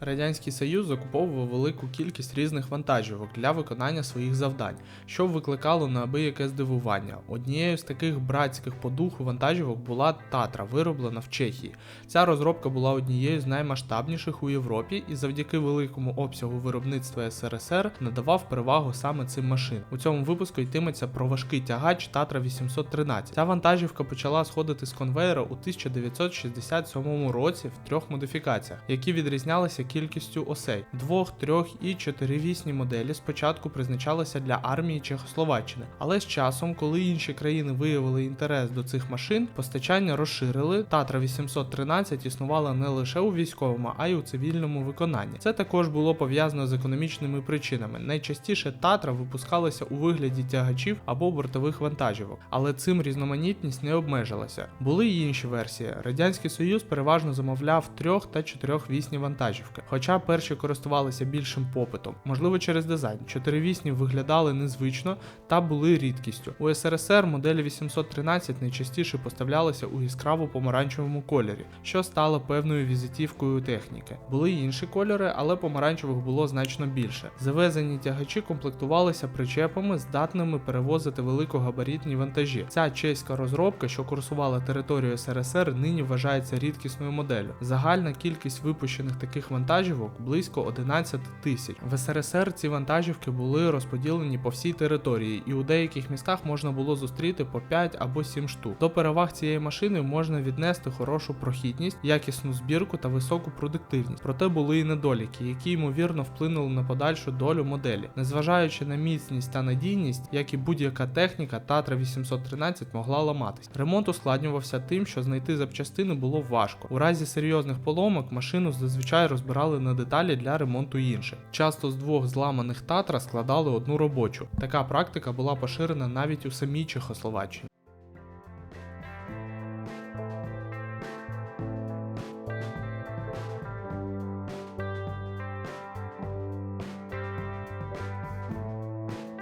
Радянський Союз закуповував велику кількість різних вантажівок для виконання своїх завдань, що викликало неабияке здивування. Однією з таких братських по духу вантажівок була Татра, вироблена в Чехії. Ця розробка була однією з наймасштабніших у Європі і завдяки великому обсягу виробництва СРСР надавав перевагу саме цим машин. У цьому випуску йтиметься про важкий тягач Татра 813. Ця вантажівка почала сходити з конвейера у 1967 році в трьох модифікаціях, які відрізнялися кількістю осей. Двох, трьох і чотиривісні моделі спочатку призначалися для армії Чехословаччини, але з часом, коли інші країни виявили інтерес до цих машин, постачання розширили. Татра 813 існувала не лише у військовому, а й у цивільному виконанні. Це також було пов'язано з економічними причинами. Найчастіше Татра випускалася у вигляді тягачів або бортових вантажівок, але цим різноманітність не обмежилася. Були й інші версії. Радянський Союз переважно замовляв трьох та чотирьохвісні вантажівки, хоча перші користувалися більшим попитом, можливо через дизайн. Чотиривісні виглядали незвично та були рідкістю. У СРСР моделі 813 найчастіше поставлялися у яскраво помаранчевому кольорі, що стало певною візитівкою техніки. Були й інші кольори, але помаранчевих було значно більше. Завезені тягачі комплектувалися причепами, здатними перевозити великогабаритні вантажі. Ця чеська розробка, що курсувала територію СРСР, нині вважається рідкісною моделлю. Загальна кількість випущених таких вантажівок близько 11 тисяч. В СРСР ці вантажівки були розподілені по всій території, і у деяких містах можна було зустріти по 5 або 7 штук. До переваг цієї машини можна віднести хорошу прохідність, якісну збірку та високу продуктивність. Проте були і недоліки, які ймовірно вплинули на подальшу долю моделі. Незважаючи на міцність та надійність, як і будь-яка техніка, Татра 813 могла ламатись. Ремонт ускладнювався тим, що знайти запчастини було важко. У разі серйозних поломок машину зазвичай розбирали на деталі для ремонту інших. Часто з двох зламаних Татра складали одну робочу. Така практика була поширена навіть у самій Чехословаччині.